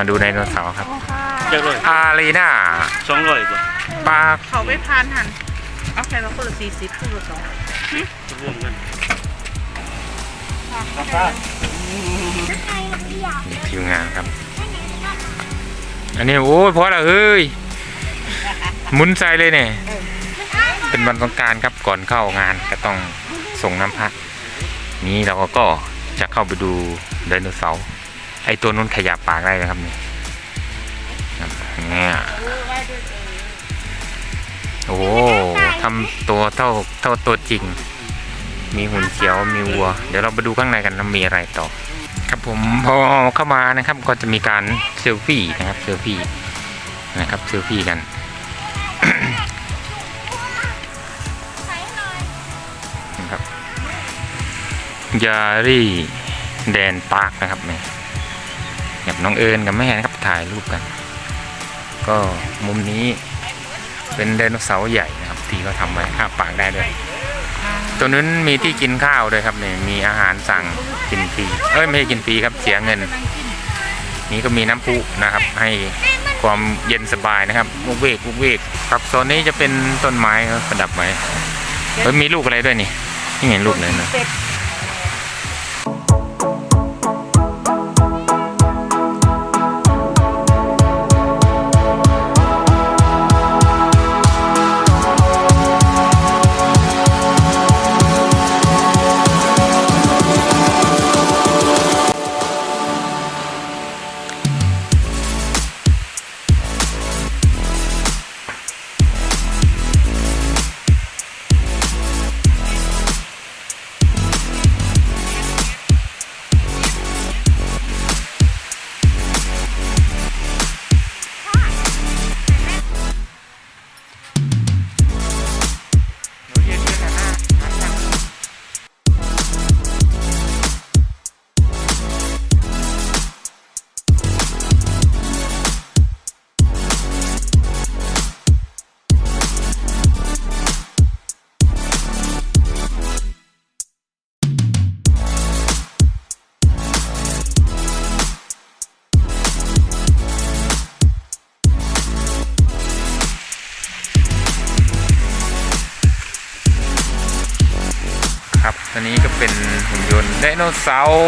มาดูไดโนเสาร์ครับ เยอะเลยอารีนาสองร้อยกว่าปาร์คเขาไปพานหันเอาใครมาคนละสี่สิบคนละสองรวมกันทีมงานครับ อันนี้โอ้ยพอและเฮ้ยหมุนใจเลยเนี่ย เป็นวันสงกรารครับก่อนเข้างานก็ต้องส่งน้ำพระนี้เราก็จะเข้าไปดูไดโนเสาร์ ไอตัวนู้นขยับปากได้นะครับนี่ครับเนี่ยโอ้โหทำตัวเท่าเท่าตัวจริง มีหุ่นเขียวมีวัว เดี๋ยวเราไปดูข้างในกันว่ามีอะไรต่อ ครับผมพอเข้ามานะครับก็จะมีการเซลฟี่นะครับเซลฟี่นะครับเซลฟี่กันนะครับยารีแดนปาร์คนะครับเนี่ย กับน้องเอิญกับแม่นะครับถ่ายรูปกัน ก็มุมนี้เป็นไดโนเสาร์ใหญ่นะครับ ที่เขาทำไว้ข้าปากได้ด้วยตัวนั้นมีที่กินข้าวด้วยครับเนี่ยมีอาหารสั่งกินฟรีเอ้ยไม่ใช่กินฟรีครับเสียเงิน นี่ก็มีน้ำพุนะครับ ให้ความเย็นสบายนะครับวุกเวกวุกเวกครับโซนนี้จะเป็นต้นไม้ประดับไว้เฮ้ยมีลูกอะไรด้วยนี่ นี่เห็นลูกเลยนะ ตัวนี้ก็เป็นหุ่นยนต์ไดโนเสาร์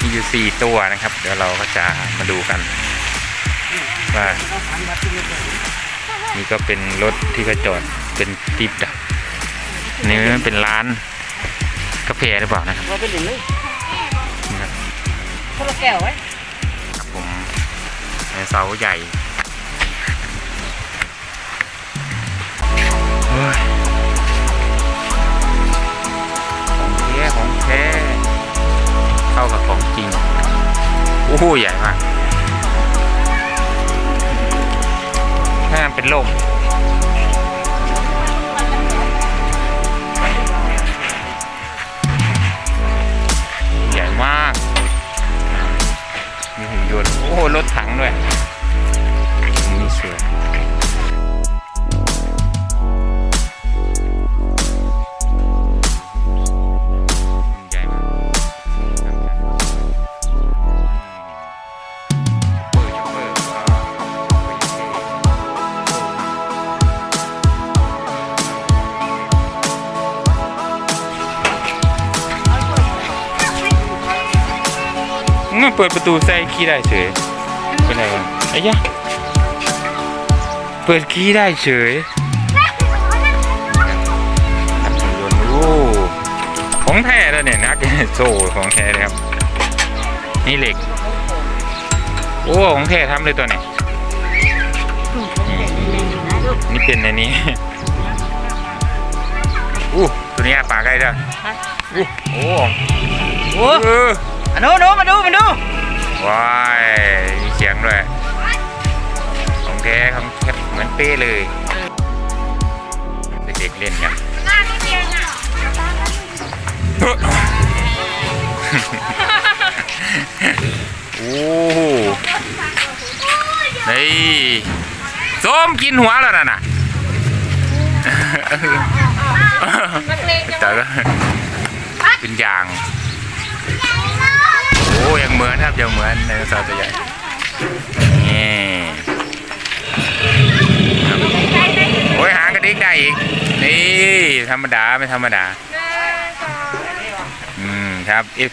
มีอยู่สี่ตัวนะครับ เดี๋ยวเราก็จะมาดูกันว่านี่ก็เป็นรถที่เขาจอดเป็นติบดับอันนี่เป็นร้านกาแฟหรือเปล่านะครับเราไปหนึ่งเลยนะครับคนละแก้วไว้ครับผมไดโนเสาร์ใหญ่ โอ้โหใหญ่มากน่าเป็นลม เปิดประตูใส่ขี้ได้เฉยเป็นไรกันไอ้ยะเปิดขี้ได้เฉยขันยนต์โอ้ของแท้แล้วเนี่ยนักโซ่ของแท้เลยครับ นี่เหล็ก โอ้ของแท้ทำเลยตัวไหนนี่เป็นในนี้อู้ตัวนี้อาปากได้ด้วยอู้โอ้โอ้ เอออันนู้นนู้นมาดูมาดูว้ายมีเสียงด้วยของแท้ของแท้เหมือนเป้เลยเด็กๆเล่นกันโอ้โหนี่ส้มกินหัวแล้วน่ะน่ะแต่ก็เป็นอย่างโอ้ยังเหมือนครับยังเหมือนในสาวตัวใหญ่นี่โอ้ยหางกระดิกได้อีก นี่ธรรมดาไม่ธรรมดา อืมครับเอฟ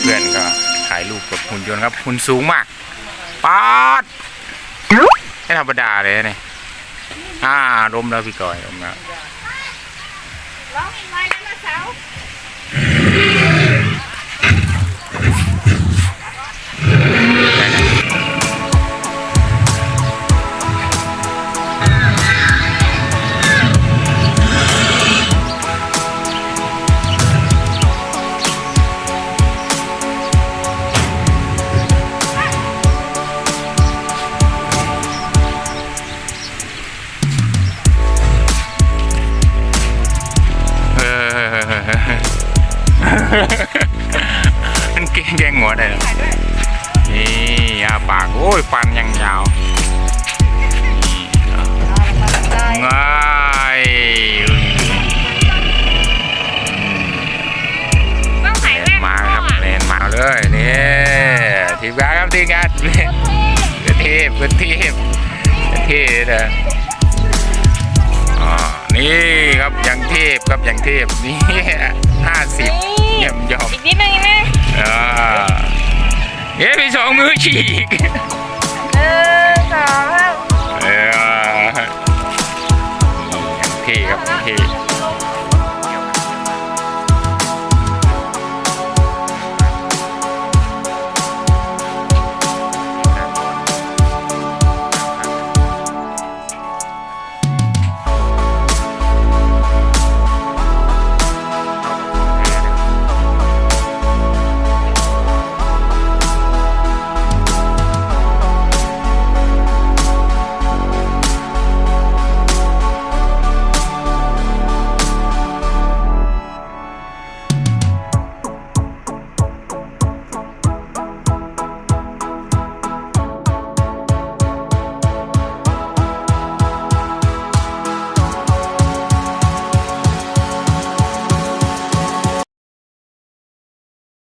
เพื่อนก็ถ่ายรูปกับหุ่นยนต์ครับหุ่นสูงมากป๊าดไม่ธรรมดาเลยเนี่ยอ่าลมแล้วพี่กอยลมแล้วร้องอีกหน่อยได้ไหมสาว มันเก่งแกงหัวได้เหรอนี่อาปาก โอ้ยฟันยังยาวนี่ง่ายต้องใส่แว่นมาครับเลนมาเลยนี่ทีมงานครับทีมงานเป็นทีมเป็นทีมเป็นทีมนะอ๋อนี่ครับยังเทพครับยังเทพนี่ห้าสิบ เยี่ยมยอมอีกนิดนึงนะอ่าเอ๊ะมีสองมือฉีกเออสองเอออย่างเท่ครับอย่างเท่